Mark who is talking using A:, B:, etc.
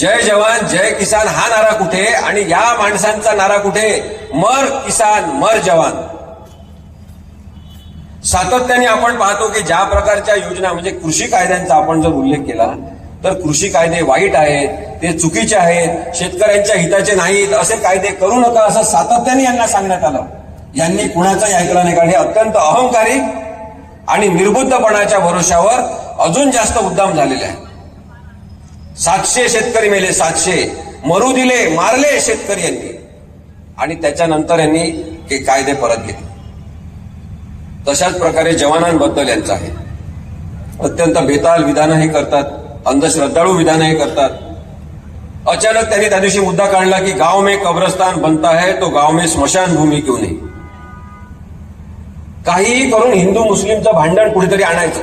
A: जय जवान जय किसान हा नारा कुठे? आणि या माणसांचा नारा कुठे? मर किसान मर जवान. सातत्याने आपण पाहतो की ज्या प्रकारच्या योजना म्हणजे कृषी कायद्यांचा आपण जर उल्लेख केला तर कृषी कायदे वाईट आहेत ते चुकीचे आहेत शेतकऱ्यांच्या हिताचे नाहीत असे कायदे करू नका असं सातत्याने यांना सांगण्यात आलं. यांनी कुणाचाही ऐकलं नाही कारण हे अत्यंत अहंकारी आणि निर्बुद्धपणाच्या भरोशावर अजून जास्त उद्दाम झालेले आहे सातशे शेतकरी मेले सातशे. मरू दिले मारले शेतकरी यांनी. आणि त्याच्यानंतर यांनी हे कायदे परत घेतले. तशाच प्रकारे जवानांबद्दल यांचं आहे. अत्यंत बेताल विधानं हे करतात अंधश्रद्धाळू विधानं हे करतात. अचानक त्यांनी त्या दिवशी मुद्दा काढला की गाव में कब्रस्तान बनता है तो गाव में स्मशान भूमी क्यों नाही? काहीही करून हिंदू मुस्लिमचं भांडण कुठेतरी आणायचं.